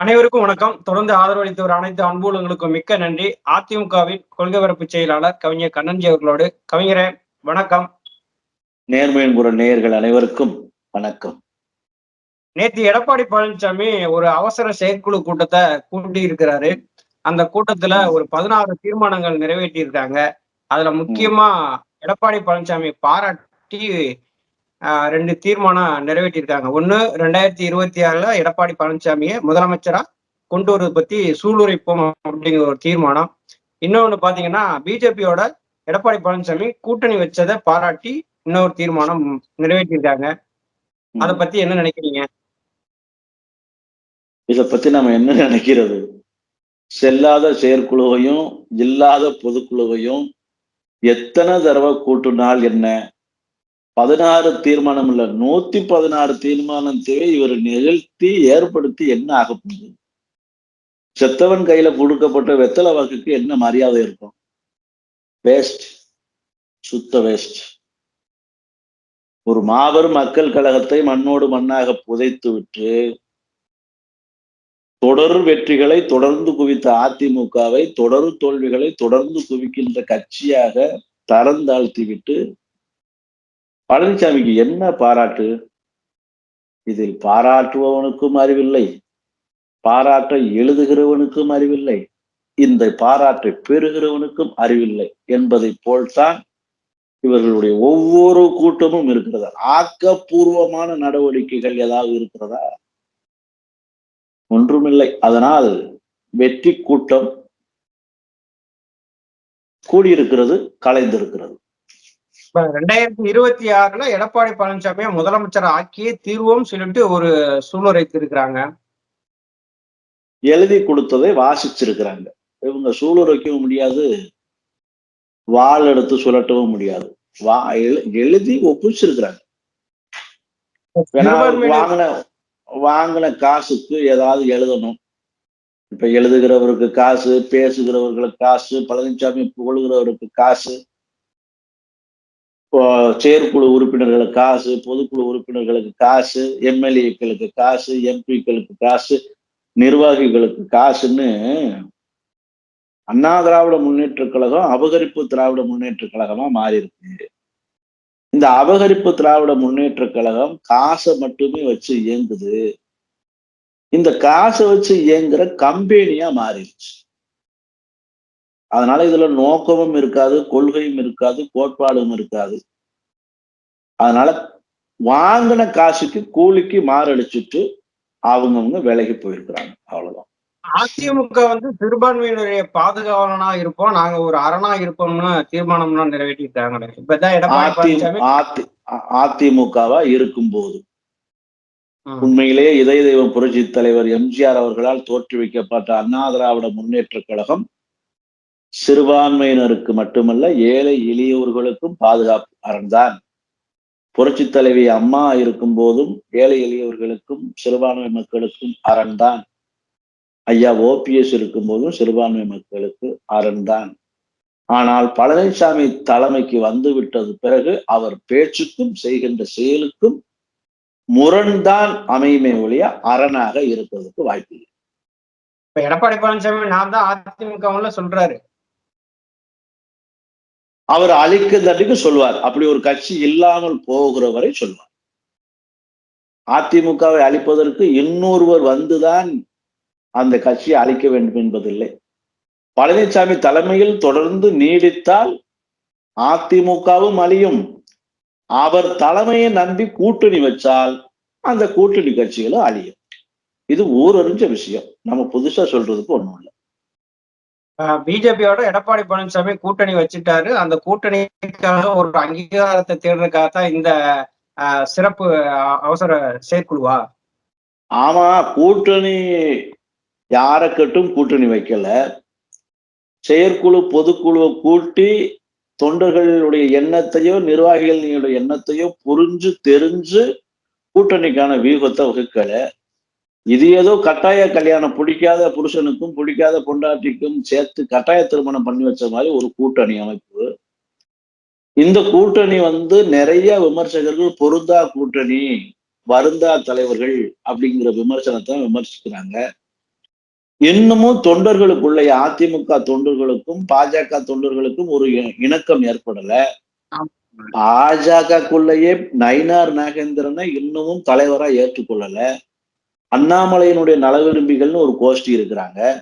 அனைவருக்கும் வணக்கம். தொடர்ந்து ஆதரவளித்து வரும் அனைத்து அன்புலங்களுக்கும் மிக்க நன்றி. அதிமுகவின் கொள்கை பரப்பு செயலாளர் கவிஞர் கண்ணன்ஜி அவர்களோடு. கவிஞரே வணக்கம். நேர்மையின் குரல் நேயர்கள் அனைவருக்கும் வணக்கம். நேற்று எடப்பாடி பழனிசாமி ஒரு அவசர செயற்குழு கூட்டத்தை கூட்டி இருக்கிறாரு அந்த கூட்டத்துல ஒரு பதினாறு தீர்மானங்கள் நிறைவேற்றி இருக்காங்க அதுல முக்கியமா எடப்பாடி பழனிசாமி பாராட்டி ரெண்டு தீர்மானம் நிறைவேற்றியிருக்காங்க ஒண்ணு ரெண்டாயிரத்தி இருபத்தி ஆறுல எடப்பாடி பழனிசாமியை முதலமைச்சரா கொண்டு வருவது பத்தி சூளுரைப்போம் அப்படிங்கிற ஒரு தீர்மானம். இன்னொன்னு பாத்தீங்கன்னா பிஜேபியோட எடப்பாடி பழனிசாமி கூட்டணி வச்சதை பாராட்டி இன்னொரு தீர்மானம் நிறைவேற்றியிருக்காங்க அத பத்தி என்ன நினைக்கிறீங்க? இத பத்தி நம்ம என்ன நினைக்கிறது? செல்லாத செயற்குழுவையும் இல்லாத பொதுக்குழுவையும் எத்தனை தடவை கூட்டுனால் என்ன? பதினாறு தீர்மானம் இல்ல நூத்தி பதினாறு தீர்மானத்தை இவர் நிகழ்த்தி ஏற்படுத்தி என்ன ஆக போகுது? செத்தவன் கையில கொடுக்கப்பட்ட வெத்தலை வாக்குக்கு என்ன மரியாதை இருக்கும்? வேஸ்ட் சுத்த வேஸ்ட் ஒரு மாபெரும் மக்கள் கழகத்தை மண்ணோடு மண்ணாக புதைத்து விட்டு தொடர் வெற்றிகளை தொடர்ந்து குவித்த அதிமுகவை தொடர் தோல்விகளை தொடர்ந்து குவிக்கின்ற கட்சியாக தரம் தாழ்த்தி விட்டு பழனிசாமிக்கு என்ன பாராட்டு? இதில் பாராட்டுபவனுக்கும் அறிவில்லை. பாராட்டை எழுதுகிறவனுக்கும் அறிவில்லை. இந்த பாராட்டை பெறுகிறவனுக்கும் அறிவில்லை என்பதை போல்தான் இவர்களுடைய ஒவ்வொரு கூட்டமும் இருக்கிறது. ஆக்கப்பூர்வமான நடவடிக்கைகள் ஏதாவது இருக்கிறதா? ஒன்றுமில்லை. அதனால் வெற்றி கூட்டம் கூடியிருக்கிறது கலைந்திருக்கிறது. இப்ப ரெண்டாயிரத்தி இருபத்தி ஆறுல எடப்பாடி பழனிசாமியை முதலமைச்சர் ஆக்கியே தீர்வோம் சொல்லிட்டு ஒரு சூளுரைத்து இருக்கிறாங்க எழுதி கொடுத்ததை வாசிச்சிருக்கிறாங்க. இவங்க சூளுரைக்கவும் முடியாது வாள் எடுத்து சுழட்டவும் முடியாது. வா எழு- எழுதி ஒப்பிச்சிருக்கிறாங்க. வாங்கின வாங்கின காசுக்கு ஏதாவது எழுதணும். இப்ப எழுதுகிறவருக்கு காசு பேசுகிறவர்களுக்கு காசு பழனிசாமி புகழுகிறவருக்கு காசு செயற்குழு உறுப்பினர்களுக்கு காசு பொதுக்குழு உறுப்பினர்களுக்கு காசு எம்எல்ஏக்களுக்கு காசு எம்பிக்களுக்கு காசு நிர்வாகிகளுக்கு காசுன்னு அண்ணா திராவிட முன்னேற்ற கழகம் அபகரிப்பு திராவிட முன்னேற்ற கழகமா மாறி இருக்கு இந்த அபகரிப்பு திராவிட முன்னேற்ற கழகம் காசை மட்டுமே வச்சு இயங்குது. இந்த காசை வச்சு இயங்குற கம்பெனியா மாறிடுச்சு. அதனால இதுல நோக்கமும் இருக்காது கொள்கையும் இருக்காது கோட்பாடும் இருக்காது. அதனால வாங்கின காசுக்கு கூலிக்கு மாரடிச்சுட்டு அவங்கவுங்க விலகி போயிருக்கிறாங்க. அவ்வளவுதான். அதிமுக வந்து சிறுபான்மையினருடைய பாதுகாவலனா இருப்போம். நாங்க ஒரு அரணா இருப்போம்னு தீர்மானம்லாம் நிறைவேற்றிருக்காங்க இப்பதான் எடப்பாடி அதிமுகவா இருக்கும்போது. ம். உண்மையிலேயே இதய தெய்வம் புரட்சி தலைவர் எம்ஜிஆர் அவர்களால் தோற்றுவிக்கப்பட்ட அண்ணா திராவிட முன்னேற்ற கழகம் சிறுபான்மையினருக்கு மட்டுமல்ல ஏழை எளியவர்களுக்கும் பாதுகாப்பு அரண்தான் புரட்சி தலைவி அம்மா இருக்கும் போதும் ஏழை எளியவர்களுக்கும் சிறுபான்மை மக்களுக்கும் அரண்தான் ஐயா ஓபிஎஸ் இருக்கும் போதும் சிறுபான்மை மக்களுக்கு அரண்தான் ஆனால் பழனிசாமி தலைமைக்கு வந்து விட்டது பிறகு அவர் பேச்சுக்கும் செய்கின்ற செயலுக்கும் முரண்தான் அமையுமே ஒழிய அரணாக இருப்பதற்கு வாய்ப்பில்லை. இப்ப எடப்பாடி பழனிசாமி நான் தான் அதிமுகவுல சொல்றாரு. அவர் அழிக்க சொல்வார் அப்படி ஒரு கட்சி இல்லாமல் போகிற வரை சொல்வார் அதிமுகவை அழிப்பதற்கு இன்னொருவர் வந்துதான் அந்த கட்சியை அழிக்க வேண்டும் என்பதில்லை. பழனிசாமி தலைமையில் தொடர்ந்து நீடித்தால் அதிமுகவும் அழியும். அவர் தலைமையை நம்பி கூட்டணி வச்சால் அந்த கூட்டணி கட்சிகளும் அழியும். இது ஊரறிஞ்ச விஷயம். நம்ம புதுசா சொல்றதுக்கு ஒண்ணும் இல்லை. பிஜேபியோட எடப்பாடி பழனிசாமி கூட்டணி வச்சுட்டாரு. அந்த கூட்டணிக்காக ஒரு அங்கீகாரத்தை தேடுறதுக்காக தான் இந்த சிறப்பு அவசர செயற்குழுவா? ஆமா கூட்டணி யாரை கட்டும் கூட்டணி வைக்கல. செயற்குழு பொதுக்குழுவை கூட்டி தொண்டர்களுடைய எண்ணத்தையோ நிர்வாகிகளுடைய எண்ணத்தையோ புரிஞ்சு தெரிஞ்சு கூட்டணிக்கான வியூகத்தை வகுக்கலை. இது ஏதோ கட்டாய கல்யாணம். பிடிக்காத புருஷனுக்கும் பிடிக்காத பொண்டாட்டிக்கும் சேர்த்து கட்டாய திருமணம் பண்ணி வச்ச மாதிரி ஒரு கூட்டணி அமைப்பு. இந்த கூட்டணி வந்து நிறைய விமர்சகர்கள் பொருந்தா கூட்டணி வருந்தா தலைவர்கள் அப்படிங்கிற விமர்சனத்தை விமர்சிக்கிறாங்க. இன்னமும் தொண்டர்களுக்குள்ள அதிமுக தொண்டர்களுக்கும் பாஜக தொண்டர்களுக்கும் ஒரு இணக்கம் ஏற்படல. பாஜகக்குள்ளேயே நயினார் நாகேந்திரனை இன்னமும் தலைவரா ஏற்றுக்கொள்ளல. அண்ணாமலையினுடைய நல விரும்பிகள்னு ஒரு கோஷ்டி இருக்கிறாங்க.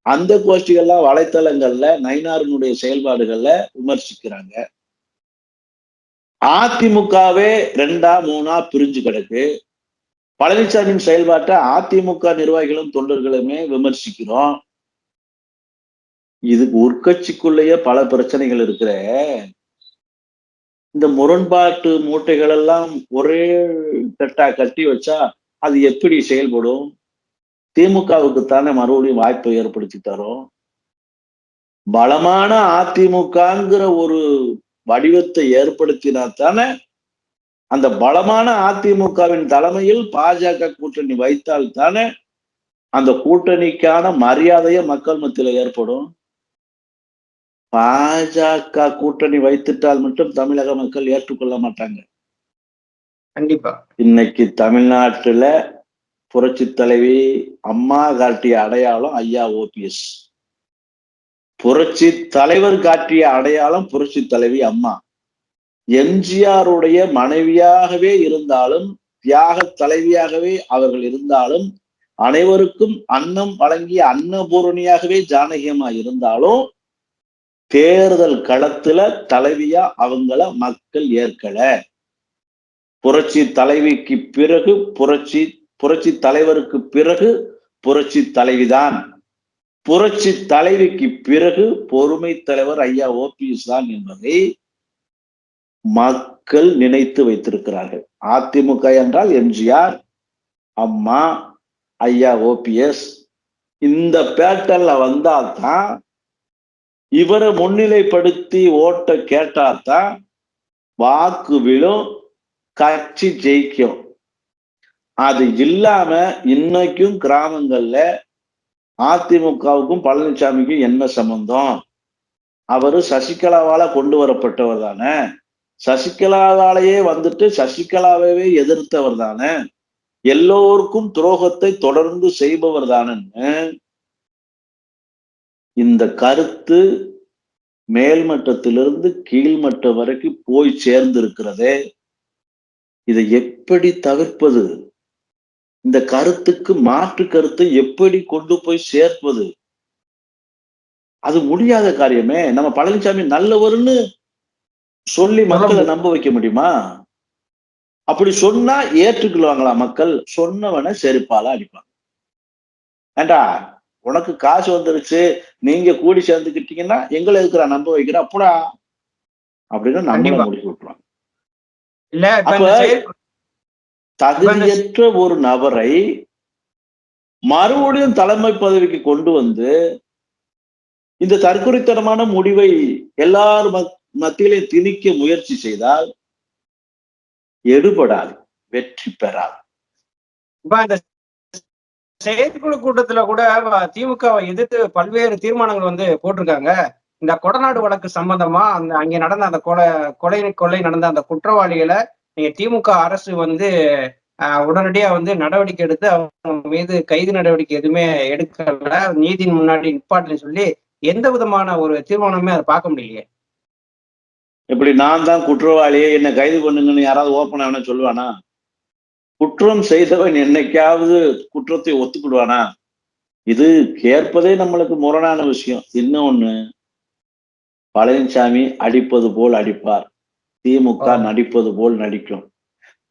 அந்த கோஷ்டிகள்லாம் வலைத்தளங்கள்ல நயினாரினுடைய செயல்பாடுகள்ல விமர்சிக்கிறாங்க. அதிமுகவே ரெண்டா மூணா பிரிஞ்சு கிடக்கு. பழனிசாமியின் செயல்பாட்டை அதிமுக நிர்வாகிகளும் தொண்டர்களுமே விமர்சிக்கிறோம். இதுக்கு உட்கட்சிக்குள்ளேயே பல பிரச்சனைகள் இருக்கிற. இந்த முரண்பாட்டு மூட்டைகள் எல்லாம் ஒரே கட்டா கட்டி வச்சா அது எப்படி செயல்படும்? திமுகவுக்கு தானே மறுபடியும் வாய்ப்பை ஏற்படுத்தி தரும் பலமான அதிமுகங்கிற ஒரு வடிவத்தை ஏற்படுத்தினா தானே அந்த பலமான அதிமுகவின் தலைமையில் பாஜக கூட்டணி வைத்தால் தானே அந்த கூட்டணிக்கான மரியாதையை மக்கள் மத்தியில ஏற்படும். பாஜக கூட்டணி வைத்துட்டால் மட்டும் தமிழக மக்கள் ஏற்றுக்கொள்ள மாட்டாங்க. கண்டிப்பா. இன்னைக்கு தமிழ்நாட்டுல புரட்சி தலைவி அம்மா காட்டிய அடையாளம் ஐயா ஓபிஎஸ். புரட்சி தலைவர் காட்டிய அடையாளம் புரட்சி தலைவி அம்மா. எம்ஜிஆருடைய மனைவியாகவே இருந்தாலும் தியாக தலைவியாகவே அவர்கள் இருந்தாலும் அனைவருக்கும் அன்னம் வழங்கிய அன்னபூரணியாகவே ஜானகியமா இருந்தாலும் தேர்தல் களத்துல தலைவியா அவங்கள மக்கள் ஏற்கல. புரட்சி தலைவிக்கு பிறகு புரட்சி புரட்சி தலைவருக்கு பிறகு புரட்சி தலைவிதான். புரட்சி தலைவிக்கு பிறகு பொறுமை தலைவர் ஐயா ஓபிஎஸ் தான் என்பதை மக்கள் நினைத்து வைத்திருக்கிறார்கள். அதிமுக என்றால் எம்ஜிஆர் அம்மா ஐயா ஓபிஎஸ் இந்த பேட்டல்ல வந்தால்தான் இவரை முன்னிலைப்படுத்தி ஓட்ட கேட்டால்தான் வாக்கு விழும் கட்சி ஜெயிக்கும். அது இல்லாம இன்னைக்கும் கிராமங்கள்ல அதிமுகவுக்கும் பழனிசாமிக்கும் என்ன சம்பந்தம்? அவரு சசிகலாவால கொண்டு வரப்பட்டவர் தானே? சசிகலாவாலேயே வந்துட்டு சசிகலாவே எதிர்த்தவர் தானே? எல்லோருக்கும் துரோகத்தை தொடர்ந்து செய்பவர் தானேன்னு இந்த கருத்து மேல்மட்டத்திலிருந்து கீழ்மட்டம் வரைக்கும் போய் சேர்ந்திருக்கிறதே இதை எப்படி தவிர்ப்பது? இந்த கருத்துக்கு மாற்று கருத்தை எப்படி கொண்டு போய் சேர்ப்பது? அது முடியாத காரியமே. நம்ம பழனிசாமி நல்லவர்னு சொல்லி மக்களை நம்ப வைக்க முடியுமா? அப்படி சொன்னா ஏற்றுக்கொள்வாங்களா மக்கள்? சொன்னவனை செருப்பால அடிப்பாங்க. ஏண்டா உனக்கு காசு வந்துருச்சு நீங்க கூடி சேர்ந்துக்கிட்டீங்கன்னா எங்களை இருக்கிற நம்ப வைக்கிற? அப்படா. அப்படின்னு கண்டிப்பா. முடிச்சு விட்டுருவாங்க இல்ல இப்ப இந்த அப்ப- செயல் தகுதியற்ற ஒரு நபரை மறுபடியும் தலைமை பதவிக்கு கொண்டு வந்து இந்த தற்குறித்தனமான முடிவை எல்லார் மத்- மத்தியிலே திணிக்க முயற்சி செய்தால் எடுபடாது வெற்றி பெறாது. செயற்குழு கூட்டத்துல கூட திமுகவை எதிர்த்து பல்வேறு தீர்மானங்கள் வந்து போட்டிருக்காங்க. இந்த கொடநாடு வழக்கு சம்பந்தமா அந்த அங்க நடந்த அந்த கொலை கொலை கொள்ளை நடந்த அந்த குற்றவாளிகளை நீங்க திமுக அரசு வந்து உடனடியா வந்து நடவடிக்கை எடுத்து அவங்க மீது கைது நடவடிக்கை எதுவுமே எடுக்கல. நீதியின் முன்னாடி நிப்பாட்டுன்னு சொல்லி எந்த விதமான ஒரு தீர்மானமே அதை பார்க்க முடியலையே. இப்படி நான் தான் குற்றவாளியே என்னை கைது பண்ணுங்கன்னு யாராவது ஓப்பன் ஆகணும் சொல்லுவானா? குற்றம் செய்தவன் என்னைக்காவது குற்றத்தை ஒத்துக்கிடுவானா? இது கேட்பதே நம்மளுக்கு முரணான விஷயம். இன்னொன்னு பழனிசாமி அடிப்பது போல் அடிப்பார். திமுக. நடிப்பது போல் நடிக்கும்.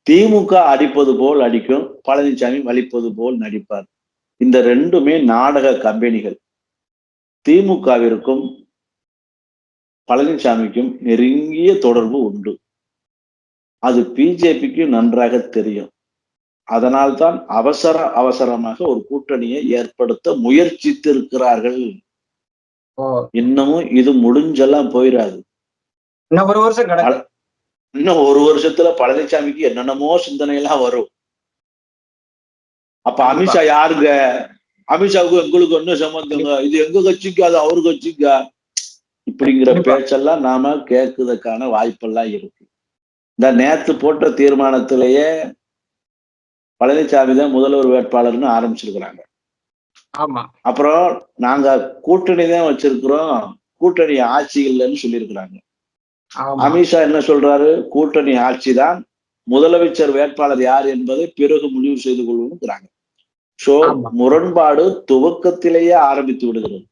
திமுக அடிப்பது போல் அடிக்கும் பழனிசாமி வலிப்பது போல் நடிப்பார். இந்த ரெண்டுமே நாடக கம்பெனிகள். திமுகவிற்கும் பழனிசாமிக்கும் நெருங்கிய தொடர்பு உண்டு. அது பிஜேபிக்கு நன்றாக தெரியும். அதனால்தான் அவசர அவசரமாக ஒரு கூட்டணியை ஏற்படுத்த முயற்சித்திருக்கிறார்கள். இன்னமும் இது முடிஞ்செல்லாம் போயிடாது இன்னும் ஒரு வருஷம் இன்னும் ஒரு வருஷத்துல பழனிசாமிக்கு என்னென்னமோ சிந்தனை எல்லாம் வரும். அப்ப அமித்ஷா யாருங்க? அமித்ஷாவுக்கு எங்களுக்கு என்ன சம்பந்தங்க? இது எங்க கட்சிக்கு அது அவரு கட்சிங்க இப்படிங்கிற. பேச்செல்லாம் நாம கேட்கறதுக்கான வாய்ப்பெல்லாம் இருக்கு. இந்த நேத்து போட்ட தீர்மானத்திலேயே பழனிசாமி தான் முதல்வர் வேட்பாளர்னு ஆரம்பிச்சிருக்கிறாங்க. ஆமா. அப்புறம் நாங்க கூட்டணி தான் வச்சிருக்கிறோம். கூட்டணி ஆட்சி இல்லைன்னு சொல்லியிருக்கிறாங்க. அமித்ஷா என்ன சொல்றாரு? கூட்டணி ஆட்சி தான். முதலமைச்சர் வேட்பாளர் யார் என்பதை பிறகு முடிவு செய்து கொள்வோம்ங்கிறாங்க. சோ. முரண்பாடு துவக்கத்திலேயே ஆரம்பித்து விடுகிறது.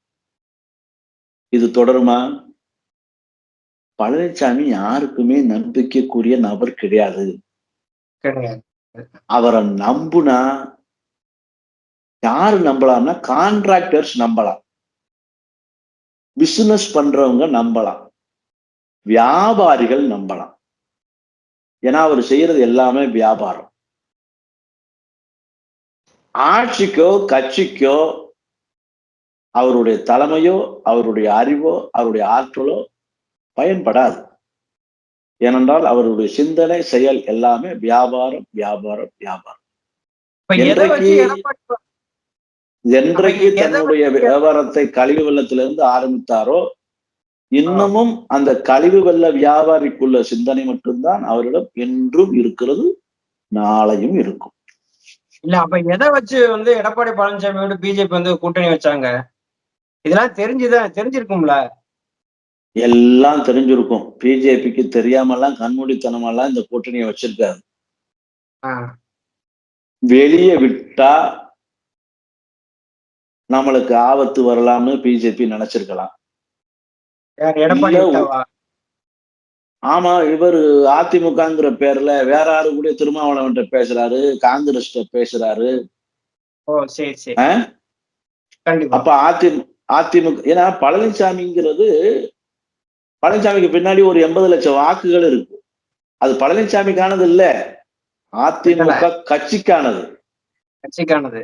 இது தொடருமா? பழனிசாமி யாருக்குமே நம்பிக்கைக்குரிய நபர் கிடையாது. அவரை நம்புனா யாரு நம்பலாம்னா கான்ட்ராக்டர்ஸ் நம்பலாம். பிசினஸ் பண்றவங்க நம்பலாம். வியாபாரிகள் நம்பலாம். ஏன்னா அவர் செய்யறது எல்லாமே வியாபாரம். ஆட்சிக்கோ கட்சிக்கோ அவருடைய தலைமையோ அவருடைய அறிவோ அவருடைய ஆற்றலோ பயன்படாது. ஏனென்றால் அவருடைய சிந்தனை செயல் எல்லாமே வியாபாரம் வியாபாரம் வியாபாரம். என்றைக்கு- தன்னுடைய வியாபாரத்தை கழிவு வெள்ளத்திலிருந்து ஆரம்பித்தாரோ இன்னமும் அந்த கழிவு வெள்ள வியாபாரிக்குள்ள சிந்தனை மட்டும்தான் அவரிடம் என்றும் இருக்கிறது நாளையும் இருக்கும். இல்ல அப்ப எதை வச்சு வந்து எடப்பாடி பழனிசாமியோட பிஜேபி வந்து கூட்டணி வச்சாங்க? இதெல்லாம் தெரிஞ்சுதான் தெரிஞ்சிருக்கும்ல? எல்லாம் தெரிஞ்சிருக்கும். பிஜேபிக்கு தெரியாமலாம் கண்மூடித்தனமெல்லாம் இந்த கூட்டணியை வச்சிருக்காரு. வெளியே விட்டா நம்மளுக்கு ஆபத்து வரலாம்னு பிஜேபி நினைச்சிருக்கலாம்? ஆமா இவர் அதிமுகங்கிற பேர்ல வேற யாரு கூட திருமாவளவன்ட்ட பேசுறாரு காங்கிரஸ் பேசுறாரு. அப்ப அதிமுக அதிமுக ஏன்னா பழனிசாமிங்கிறது பழனிசாமிக்கு பின்னாடி ஒரு எண்பது லட்சம் வாக்குகள் இருக்கு. அது பழனிசாமிக்கானது இல்ல. அதிமுக கட்சிக்கானது. கட்சிக்கானது.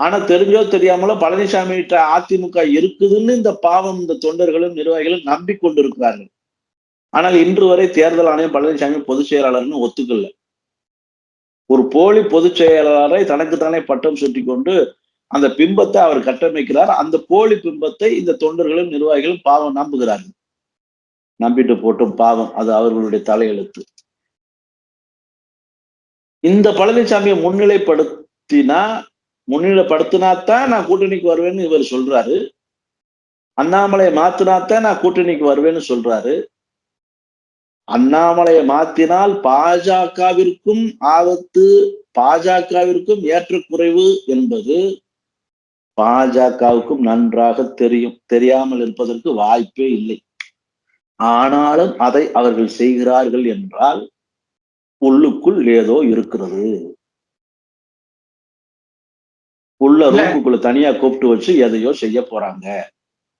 ஆனா தெரிஞ்சோ தெரியாமலோ பழனிசாமி கிட்ட அதிமுக இருக்குதுன்னு இந்த பாவம் இந்த தொண்டர்களும் நிர்வாகிகளும் நம்பிக்கொண்டிருக்கிறார்கள். ஆனால் இன்று வரை தேர்தல் ஆணையம் பழனிசாமி பொதுச் செயலாளர்னு ஒத்துக்கல. ஒரு போலி பொதுச் செயலாளரை தனக்குத்தானே பட்டம் சுட்டி கொண்டு அந்த பிம்பத்தை அவர் கட்டமைக்கிறார். அந்த போலி பிம்பத்தை இந்த தொண்டர்களும் நிர்வாகிகளும் பாவம் நம்புகிறார்கள். நம்பிட்டு போட்டும் பாவம் அது அவர்களுடைய தலையெழுத்து. இந்த பழனிசாமியை முன்னிலைப்படுத்தினா முன்னிலைப்படுத்தினாத்தான் நான் கூட்டணிக்கு வருவேன்னு இவர் சொல்றாரு. அண்ணாமலையை மாத்தினாத்தான் நான் கூட்டணிக்கு வருவேன்னு சொல்றாரு. அண்ணாமலையை மாத்தினால் பாஜகவிற்கும் ஆபத்து பாஜகவிற்கும் ஏற்றக்குறைவு என்பது பாஜகவுக்கும் நன்றாக தெரியும் தெரியாமல் இருப்பதற்கு வாய்ப்பே இல்லை. ஆனாலும் அதை அவர்கள் செய்கிறார்கள் என்றால் உள்ளுக்குள் ஏதோ இருக்கிறது. உள்ள. ரூமுக்குள்ள தனியா கூப்பிட்டு வச்சு எதையோ செய்ய போறாங்க.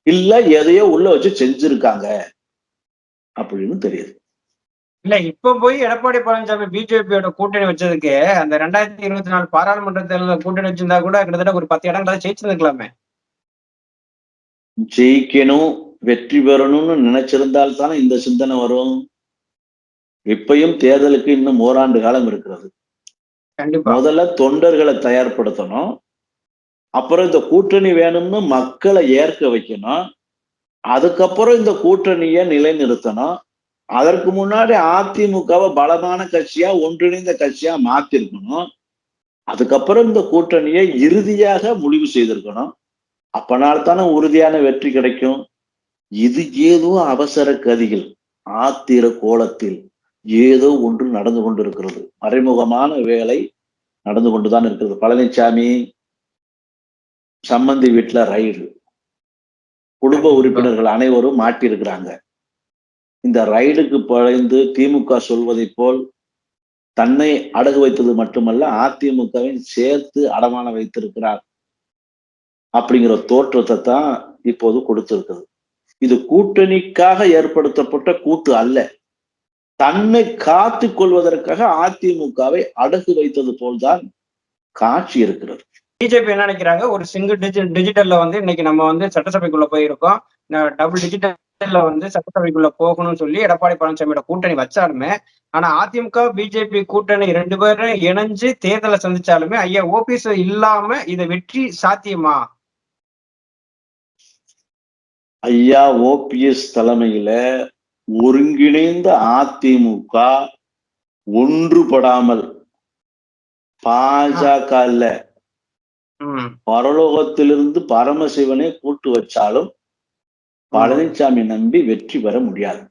இல்ல எதையோ உள்ள வச்சு செஞ்சிருக்காங்க. அப்படின்னு தெரியுது. இல்ல இப்ப போய் எடப்பாடி பழனிசாமி பிஜேபியோட கூட்டணி வச்சதுக்கு அந்த ரெண்டாயிரத்தி இருபத்தி நாலு பாராளுமன்ற தேர்தலில் கூட்டணி வச்சிருந்தா கூட கிட்டத்தட்ட ஒரு பத்து இடங்களை ஜெயிச்சிருந்துக்கலாமே ஜெயிக்கணும் வெற்றி பெறணும்னு நினைச்சிருந்தால் தானே இந்த சிந்தனை வரும். இப்பயும் தேர்தலுக்கு இன்னும் ஓராண்டு காலம் இருக்கிறது. கண்டிப்பா. முதல்ல தொண்டர்களை தயார்படுத்தணும். அப்புறம் இந்த கூட்டணி வேணும்னு மக்களை ஏற்க வைக்கணும். அதுக்கப்புறம் இந்த கூட்டணியை நிலைநிறுத்தணும். அதற்கு முன்னாடி அதிமுகவை பலமான கட்சியா ஒன்றிணைந்த கட்சியா மாத்திருக்கணும். அதுக்கப்புறம் இந்த கூட்டணியை இறுதியாக முடிவு செய்திருக்கணும். அப்பனால்தானே உறுதியான வெற்றி கிடைக்கும். இது ஏதோ அவசர கதிகள். ஆத்திர கோலத்தில் ஏதோ ஒன்று நடந்து கொண்டிருக்கிறது. மறைமுகமான வேலை நடந்து கொண்டுதான் இருக்கிறது. பழனிசாமி சம்பந்தி வீட்டுல ரைடு குடும்ப உறுப்பினர்கள் அனைவரும் மாட்டியிருக்கிறாங்க. இந்த ரைடுக்கு பழைந்து திமுக சொல்வதை போல் தன்னை அடகு வைத்தது மட்டுமல்ல அதிமுகவின் சேர்த்து அடமான வைத்திருக்கிறார் அப்படிங்கிற தோற்றத்தை தான் இப்போது கொடுத்திருக்குது. இது கூட்டணிக்காக ஏற்படுத்தப்பட்ட கூட்டு அல்ல. தன்னை காத்து கொள்வதற்காக அதிமுகவை அடகு வைத்தது போல்தான் காட்சி இருக்கிறது. பிஜேபி என்ன நினைக்கிறாங்க? ஒரு சிங்கிள் டிஜிட் டிஜிட்டல்ல வந்து இன்னைக்கு நம்ம வந்து சட்டசபைக்குள்ள போயிருக்கோம். டபுள் டிஜிட்டல்ல வந்து சட்டசபைக்குள்ள போகணும்னு சொல்லி எடப்பாடி பழனிசாமியோட கூட்டணி வச்சாலுமே ஆனா அதிமுக பிஜேபி கூட்டணி ரெண்டு பேரும் இணைஞ்சு தேர்தலை சந்திச்சாலுமே ஐயா ஓபிஎஸ் இல்லாம இதை வெற்றி சாத்தியமா? ஐயா ஓபிஎஸ் தலைமையில ஒருங்கிணைந்த அதிமுக ஒன்றுபடாமல் பாஜக இல்ல. பரலோகத்திலிருந்து பரமசிவனே கூட்டு வச்சாலும் பழனிசாமி நம்பி வெற்றி பெற முடியாது.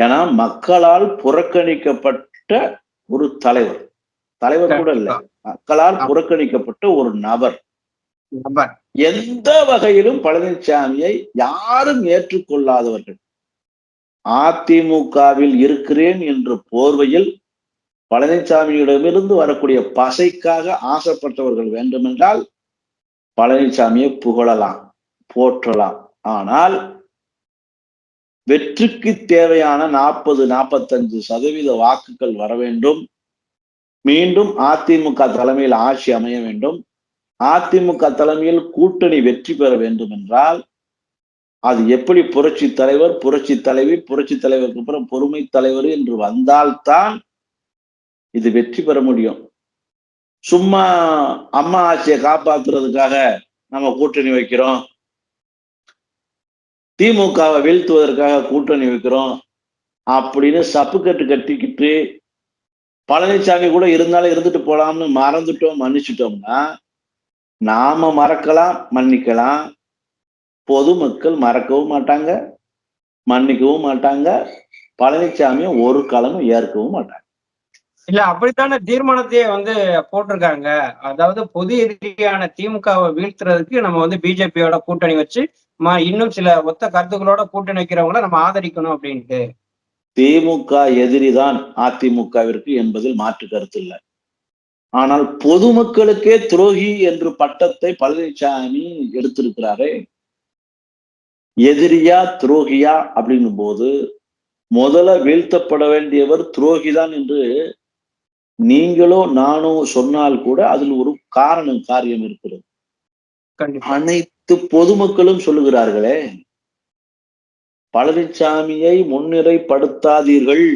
ஏன்னா மக்களால் புறக்கணிக்கப்பட்ட ஒரு தலைவர். தலைவர் கூட இல்ல. மக்களால் புறக்கணிக்கப்பட்ட ஒரு நபர். எந்த வகையிலும் பழனிசாமியை யாரும் ஏற்றுக்கொள்ளாதவர்கள். அதிமுகவில் இருக்கிறேன் என்ற போர்வையில் பழனிசாமியிடமிருந்து வரக்கூடிய பசைக்காக ஆசைப்பட்டவர்கள் வேண்டுமென்றால் பழனிசாமியை புகழலாம் போற்றலாம். ஆனால் வெற்றிக்கு தேவையான நாற்பது நாற்பத்தஞ்சு சதவீத வாக்குகள் வர வேண்டும். மீண்டும் அதிமுக தலைமையில் ஆட்சி அமைய வேண்டும். அதிமுக தலைமையில் கூட்டணி வெற்றி பெற வேண்டும் என்றால் அது எப்படி புரட்சி தலைவர் புரட்சி தலைவி புரட்சி தலைவருக்கு அப்புறம் பொறுமை தலைவர் என்று வந்தால்தான் இது வெற்றி பெற முடியும். சும்மா அம்மா ஆட்சியை காப்பாத்துறதுக்காக நம்ம கூட்டணி வைக்கிறோம். திமுகவை வீழ்த்துவதற்காக கூட்டணி வைக்கிறோம். அப்படின்னு சப்புக்கட்டு கட்டிக்கிட்டு பழனிசாமி கூட இருந்தாலும் இருந்துட்டு போலாம்னு மறந்துட்டோம் மன்னிச்சிட்டோம்னா நாம மறக்கலாம் மன்னிக்கலாம். பொதுமக்கள் மறக்கவும் மாட்டாங்க மன்னிக்கவும் மாட்டாங்க. பழனிசாமியும் ஒரு காலமும் ஏற்கவும் மாட்டாங்க. இல்ல அப்படித்தானே தீர்மானத்தையே வந்து போட்டிருக்காங்க. அதாவது பொது எதிரியான திமுகவை வீழ்த்துறதுக்கு நம்ம வந்து பிஜேபியோட கூட்டணி வச்சு இன்னும் சில ஒத்த கருத்துக்களோட கூட்டணி வைக்கிறவங்கள நம்ம ஆதரிக்கணும் அப்படின்ட்டு. திமுக எதிரிதான் அதிமுகவிற்கு என்பதில் மாற்று கருத்து இல்லை. ஆனால் பொதுமக்களுக்கே துரோகி என்று பட்டத்தை பழனிசாமி எடுத்திருக்கிறாரே. எதிரியா துரோகியா அப்படின்னும் போது முதல்ல வீழ்த்தப்பட வேண்டியவர் துரோகிதான் என்று நீங்களோ நானோ சொன்னால் கூட அதில் ஒரு காரணம் காரியம் இருக்கிறது. அனைத்து பொதுமக்களும் சொல்லுகிறார்களே பழனிசாமியை முன்னிலைப்படுத்தாதீர்கள்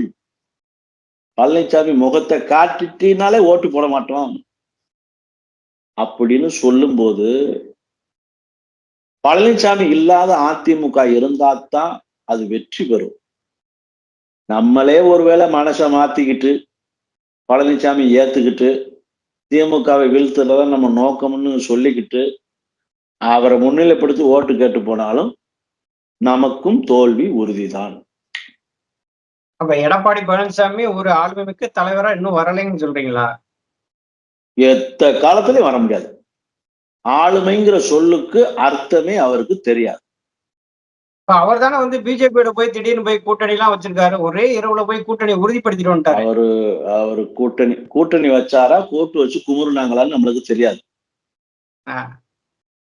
பழனிசாமி முகத்தை காட்டிட்டினாலே ஓட்டு போட மாட்டோம். அப்படின்னு சொல்லும்போது பழனிசாமி இல்லாத அதிமுக இருந்தாதான் அது வெற்றி பெறும். நம்மளே ஒருவேளை மனசை மாத்திக்கிட்டு பழனிசாமி ஏத்துக்கிட்டு திமுகவை வீழ்த்துறத நம்ம நோக்கம்னு சொல்லிக்கிட்டு அவரை முன்னிலைப்படுத்தி ஓட்டு கேட்டு போனாலும் நமக்கும் தோல்வி உறுதிதான். அப்ப எடப்பாடி பழனிசாமி ஒரு ஆளுமைமிக்க தலைவரா இன்னும் வரலைன்னு சொல்றீங்களா? எத்த காலத்திலயும் வர முடியாது. ஆளுமைங்கிற சொல்லுக்கு அர்த்தமே அவருக்கு தெரியாது. அவர் தானே வந்து பிஜேபியோட போய் திடீர்னு போய் கூட்டணி எல்லாம் வச்சிருக்காரு. ஒரே இரவுல போய் கூட்டணி உறுதிப்படுத்திட்டு வந்துட்டாரு. அவரு அவரு கூட்டணி கூட்டணி வச்சாரா கூட்டு வச்சு குமுறுனாங்களான்னு நம்மளுக்கு தெரியாது.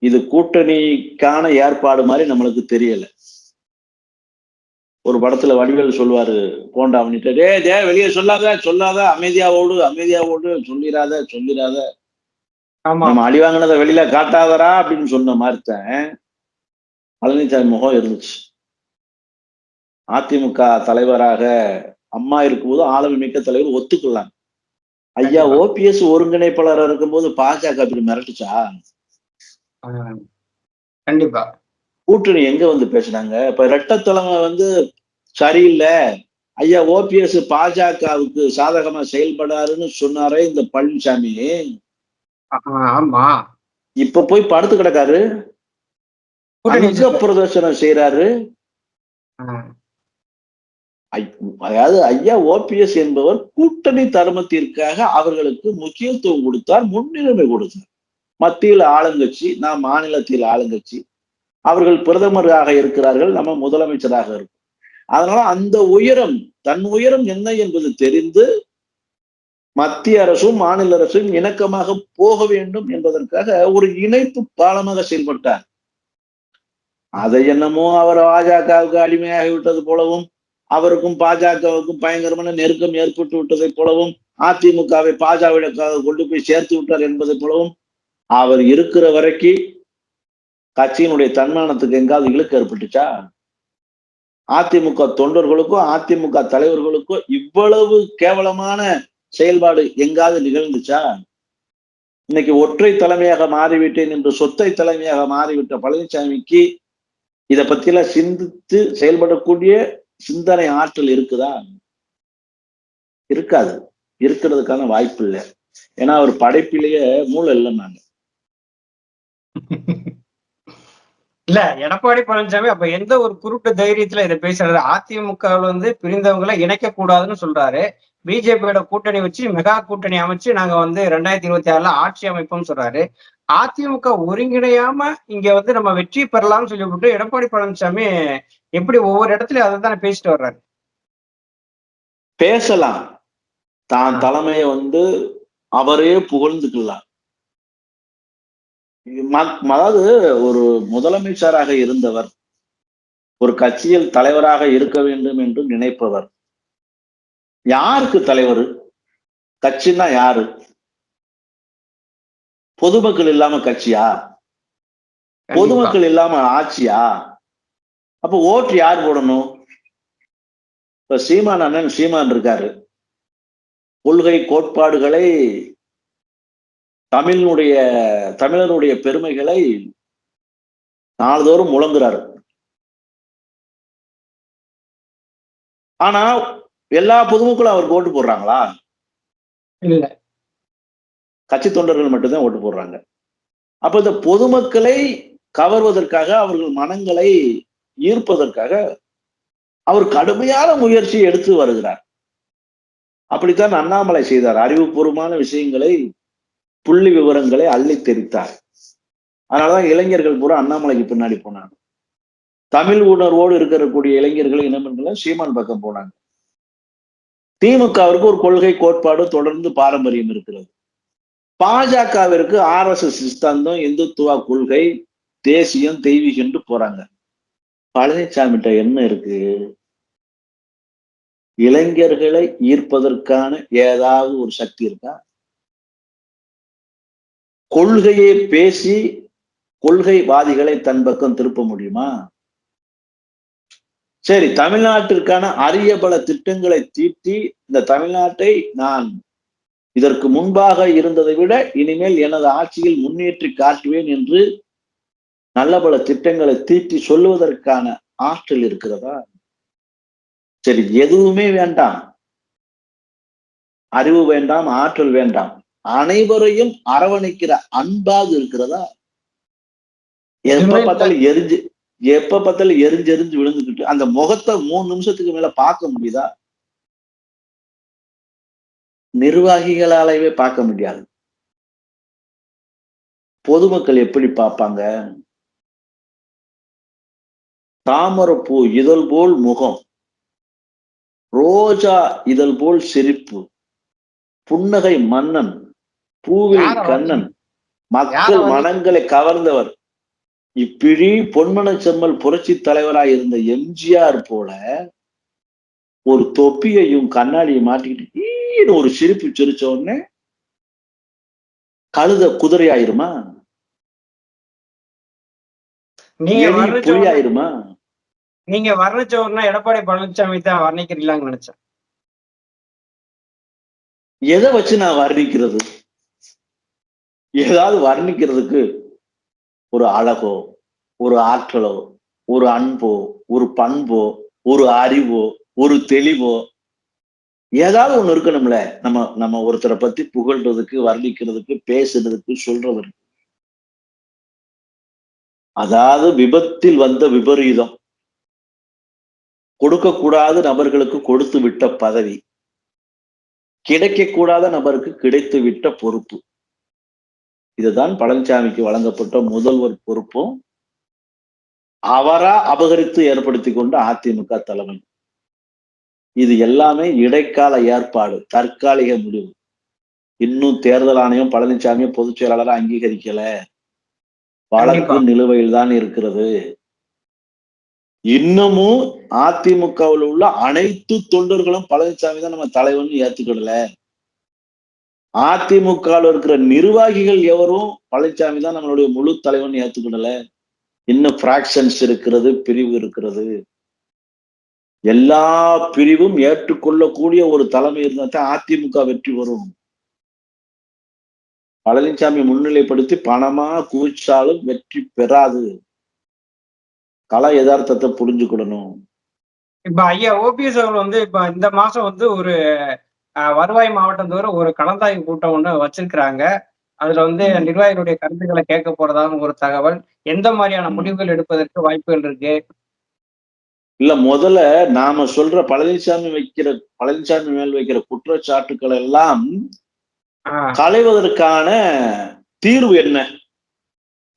இது கூட்டணிக்கான ஏற்பாடு மாதிரி நம்மளுக்கு தெரியல. ஒரு படத்துல வடிவேல் சொல்லுவாரு போண்டா பண்ணிட்டு டே டே வெளியே சொல்லாத சொல்லாத அமைதியா ஓடு அமைதியா ஓடு சொல்லிராத ஆமா. நம்ம அடி வாங்கினதை வெளியில காட்டாதரா அப்படின்னு சொன்ன மாதிரி தான் பழனிசாமி முகம் இருந்துச்சு. அதிமுக தலைவராக அம்மா இருக்கும்போது ஆளுமை மிக்க தலைவர் ஒத்துக்கொள்ளலாம் ஐயா. ஓபிஎஸ் ஒருங்கிணைப்பாளராக இருக்கும்போது பாஜக அப்படி மிரட்டுச்சா. கண்டிப்பா. கூட்டணி எங்க வந்து பேசுனாங்க? இப்ப ரெட்டத்தலைமை வந்து சரியில்லை. ஐயா ஓபிஎஸ் பாஜகவுக்கு சாதகமா செயல்படாருன்னு சொன்னாரே இந்த பழனிசாமி. ஆமா. இப்ப போய் படுத்து கிடக்காரு? அங்க பிரதர்சனம் செய்யறாரு அதாவது ஐயா ஓபிஎஸ் என்பவர் கூட்டணி தர்மத்திற்காக அவர்களுக்கு முக்கியத்துவம் கொடுத்தார் முன்னுரிமை கொடுத்தார். மத்தியில் ஆளுங்கட்சி நாம் மாநிலத்தில் ஆளுங்கட்சி அவர்கள் பிரதமராக இருக்கிறார்கள் நம்ம முதலமைச்சராக இருக்கும். அதனால அந்த உயரம் தன் உயரம் என்ன என்பது தெரிந்து மத்திய அரசும் மாநில அரசும் இணக்கமாக போக வேண்டும் என்பதற்காக ஒரு இணைப்பு பாலமாக செயல்பட்டார். அதை என்னமோ அவர் பாஜகவுக்கு அடிமையாகி விட்டது போலவும் அவருக்கும் பாஜகவுக்கும் பயங்கரமான நெருக்கம் ஏற்பட்டு விட்டதை போலவும் அதிமுகவை பாஜகவிடக்காக கொண்டு போய் சேர்த்து விட்டார் என்பதை போலவும் அவர் இருக்கிற வரைக்கும் கட்சியினுடைய தன்மானத்துக்கு எங்காவது இழுக்கு ஏற்பட்டுச்சா? அதிமுக தொண்டர்களுக்கும் அதிமுக தலைவர்களுக்கும் இவ்வளவு கேவலமான செயல்பாடு எங்காவது நிகழ்ந்துச்சா? இன்னைக்கு ஒற்றை தலைமையாக மாறிவிட்டேன் என்று சொத்தை தலைமையாக மாறிவிட்ட பழனிசாமிக்கு இதை பத்தியெல்லாம் சிந்தித்து செயல்படக்கூடிய சிந்தனை ஆற்றல் இருக்குதா? இருக்காது. இருக்கிறதுக்கான வாய்ப்பு இல்லை. ஏன்னா அவர் படைப்பிலேயே மூளை இல்லைன்னாங்க. இல்ல எடப்பாடி பழனிசாமி அப்ப எந்த ஒரு குருட்டு தைரியத்துல இதை பேசுறாரு? அதிமுகவுல வந்து பிரிந்தவங்களை இணைக்க கூடாதுன்னு சொல்றாரு. பிஜேபியோட கூட்டணி வச்சு மெகா கூட்டணி அமைச்சு நாங்க வந்து ரெண்டாயிரத்தி இருபத்தி ஆறுல ஆட்சி அமைப்போம்னு சொல்றாரு. அதிமுக ஒருங்கிணையாம இங்க வந்து நம்ம வெற்றி பெறலாம்னு சொல்லிவிட்டு எடப்பாடி பழனிசாமி எப்படி ஒவ்வொரு இடத்துலயும் அதை தானே பேசிட்டு வர்றாரு? பேசலாம். தான் தலைமையை வந்து அவரே புகழ்ந்துக்கலாம் அதாவது ஒரு முதலமைச்சராக இருந்தவர் ஒரு கட்சியில் தலைவராக இருக்க வேண்டும் என்று நினைப்பவர். யாருக்கு தலைவர்? கட்சின்னா யாரு? பொதுமக்கள் இல்லாம கட்சியா. பொதுமக்கள் இல்லாம ஆட்சியா? அப்ப ஓட்டு யார் போடணும்? இப்ப சீமான் அண்ணன் சீமான் இருக்காரு. கொள்கை கோட்பாடுகளை தமிழினுடைய தமிழனுடைய பெருமைகளை நாள்தோறும் முழங்குறாரு. ஆனா எல்லா பொதுமக்களும் அவருக்கு ஓட்டு போடுறாங்களா? இல்ல. கட்சி தொண்டர்கள் மட்டும்தான் ஓட்டு போடுறாங்க. அப்ப இந்த பொதுமக்களை கவர்வதற்காக அவர்கள் மனங்களை ஈர்ப்பதற்காக அவர் கடுமையான முயற்சி எடுத்து வருகிறார். அப்படித்தான் அண்ணாமலை செய்தார். அறிவுபூர்வமான விஷயங்களை புள்ளி விவரங்களை அள்ளி தெரித்தார். அதனாலதான் இளைஞர்கள் பூரா அண்ணாமலைக்கு பின்னாடி போனாங்க. தமிழ் உணர்வோடு இருக்கக்கூடிய இளைஞர்கள் இனமென்களும் சீமான் பக்கம் போனாங்க. திமுகவிற்கு ஒரு கொள்கை கோட்பாடு தொடர்ந்து பாரம்பரியம் இருக்கிறது. பாஜகவிற்கு ஆர் எஸ் எஸ் சித்தாந்தம் இந்துத்துவா கொள்கை தேசியம் தெய்வீகம்னு போறாங்க. பழனிசாமிகிட்ட என்ன இருக்கு? இளைஞர்களை ஈர்ப்பதற்கான ஏதாவது ஒரு சக்தி இருக்கா? கொள்கையை பேசி கொள்கைவாதிகளை தன் பக்கம் திருப்ப முடியுமா? சரி தமிழ்நாட்டிற்கான அரிய பல திட்டங்களை தீட்டி இந்த தமிழ்நாட்டை நான் இதற்கு முன்பாக இருந்ததை விட இனிமேல் எனது ஆட்சியில் முன்னேற்றி காட்டுவேன் என்று நல்ல பல திட்டங்களை தீட்டி சொல்லுவதற்கான ஆற்றல் இருக்கிறதா? சரி எதுவுமே வேண்டாம். அறிவு வேண்டாம் ஆற்றல் வேண்டாம். அனைவரையும் அரவணைக்கிற அன்பாக இருக்கிறதா? எப்ப. பார்த்தாலும் எரிஞ்சு எப்ப பார்த்தாலும் எரிஞ்சு எரிஞ்சு விழுந்துக்கிட்டு அந்த முகத்தை மூணு நிமிஷத்துக்கு மேல பார்க்க முடியுதா? நிர்வாகிகளாலவே பார்க்க முடியாது. பொதுமக்கள் எப்படி பார்ப்பாங்க? தாமரப்பூ இதழ் போல் முகம் ரோஜா இதழ் போல் சிரிப்பு புன்னகை மன்னன் பூவில் கண்ணன் மக்கள் மனங்களை கவர்ந்தவர். இப்பிழி பொன்மன செம்மல் புரட்சி தலைவராய் இருந்த எம்ஜிஆர் போல ஒரு தொப்பியையும் கண்ணாடியும் மாட்டிக்கிட்டு ஈன்னு ஒரு சிரிப்பு சிரிச்ச உடனே கழுத குதிரை ஆயிருமா நீங்க புலி ஆயிருமா நீங்க வர்ணிச்ச உடனே எடப்பாடி பழனிசாமி தான் வர்ணிக்கிறீங்களான்னு நினைச்சேன். எதை வச்சு நான் வர்ணிக்கிறது? ஏதாவது வர்ணிக்கிறதுக்கு ஒரு அழகோ ஒரு ஆற்றலோ ஒரு அன்போ ஒரு பண்போ ஒரு அறிவோ ஒரு தெளிவோ ஏதாவது ஒண்ணு இருக்கணும்ல. நம்ம நம்ம ஒருத்தரை பத்தி புகழ்றதுக்கு வர்ணிக்கிறதுக்கு பேசுறதுக்கு சொல்றதற்கு அதாவது விபத்தில் வந்த விபரீதம். கொடுக்கக்கூடாத நபர்களுக்கு கொடுத்து விட்ட பதவி. கிடைக்கக்கூடாத நபருக்கு கிடைத்து விட்ட பொறுப்பு. இதுதான் பழனிசாமிக்கு வழங்கப்பட்ட முதல்வர் பொறுப்பும். அவரா அபகரித்து ஏற்படுத்தி கொண்ட அதிமுக தலைமை. இது எல்லாமே இடைக்கால ஏற்பாடு தற்காலிக முடிவு. இன்னும் தேர்தல் ஆணையம் பழனிசாமியை பொதுச் செயலாளரை அங்கீகரிக்கல. வழக்கு. நிலுவையில் தான் இருக்கிறது. இன்னமும் அதிமுகவில் உள்ள அனைத்து தொண்டர்களும் பழனிசாமி தான் நம்ம தலைவர்னு ஏத்துக்கிடல. அதிமுகவில் இருக்கிற நிர்வாகிகள் எவரும் பழனிசாமி தான் நம்மளுடைய முழு தலைவன் ஏத்துக்கிடல. இன்னும் பிராக்ஷன்ஸ் இருக்கிறது பிரிவு இருக்கிறது. எல்லா பிரிவும் ஏற்றுக்கொள்ளக்கூடிய ஒரு தலைமை இருந்தா தான் அதிமுக வெற்றி வரும் பழனிசாமி முன்னிலைப்படுத்தி பணமா குவிச்சாலும் வெற்றி பெறாது. கல யதார்த்தத்தை புரிஞ்சுக்கிடணும். இப்ப ஐயா ஓபிஎஸ் அவர்கள் வந்து இப்ப இந்த மாசம் வந்து ஒரு வருவாய் மாவட்டம் தோறும் ஒரு கலந்தாய்வு கூட்டம் ஒண்ணு வச்சிருக்கிறாங்க. அதுல வந்து நிர்வாகிகளுடைய கருத்துக்களை கேட்க போறதாகவும் ஒரு தகவல். எந்த மாதிரியான. முடிவுகள் எடுப்பதற்கு வாய்ப்புகள் இருக்கு? இல்ல முதல்ல நாம சொல்ற பழனிசாமி வைக்கிற பழனிசாமி மேல் வைக்கிற குற்றச்சாட்டுக்கள் எல்லாம் களைவதற்கான தீர்வு என்ன?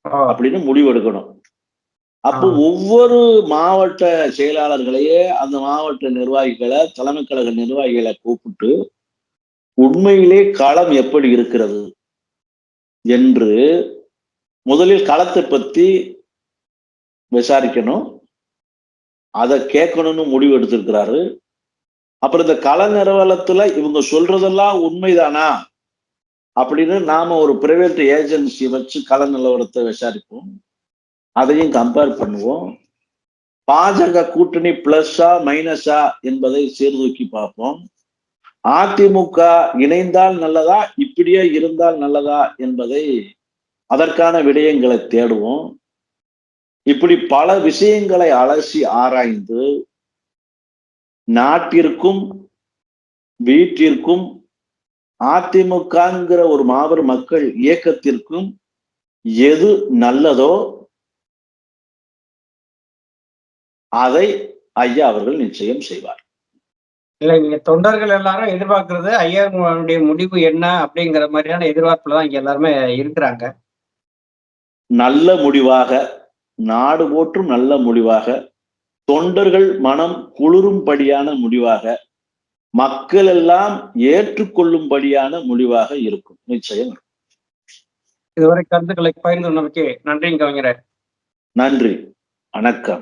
அப்படின்னு முடிவெடுக்கணும். அப்போ. ஒவ்வொரு மாவட்ட செயலாளர்களையே அந்த மாவட்ட நிர்வாகிகளை தலைமை கழக நிர்வாகிகளை கூப்பிட்டு உண்மையிலே களம் எப்படி இருக்கிறது என்று முதலில் களத்தை பத்தி விசாரிக்கணும். அதை கேட்கணும்னு முடிவு எடுத்திருக்கிறாரு. அப்புறம் இந்த கள நிறுவனத்துல இவங்க சொல்றதெல்லாம் உண்மைதானா? அப்படின்னு நாம ஒரு பிரைவேட் ஏஜென்சி வச்சு கள நிலவரத்தை விசாரிப்போம். அதையும் கம்பேர் பண்ணுவோம். பாஜக கூட்டணி பிளஸ்ஸா மைனஸா என்பதை சீர்தூக்கி பார்ப்போம். அதிமுக இணைந்தால் நல்லதா? இப்படியே இருந்தால் நல்லதா என்பதை அதற்கான விடயங்களை தேடுவோம். இப்படி பல விஷயங்களை அலசி ஆராய்ந்து நாட்டிற்கும் வீட்டிற்கும் அதிமுகங்கிற ஒரு மாபெரும் மக்கள் இயக்கத்திற்கும் எது நல்லதோ அதை ஐயா அவர்கள் நிச்சயம் செய்வார். இல்ல இங்க தொண்டர்கள் எல்லாரும் எதிர்பார்க்கறது ஐயாவுடைய முடிவு என்ன அப்படிங்கிற மாதிரியான எதிர்பார்ப்புல தான் இங்க எல்லாருமே இருக்கிறாங்க. நல்ல முடிவாக நாடு போற்றும் நல்ல முடிவாக தொண்டர்கள் மனம் குளிரும்படியான முடிவாக மக்கள் எல்லாம் ஏற்றுக்கொள்ளும்படியான முடிவாக இருக்கும். நிச்சயம். இதுவரை கருத்துக்களை பகிர்ந்து நமக்கு நன்றிங்க கவிஞரே. நன்றி. வணக்கம்.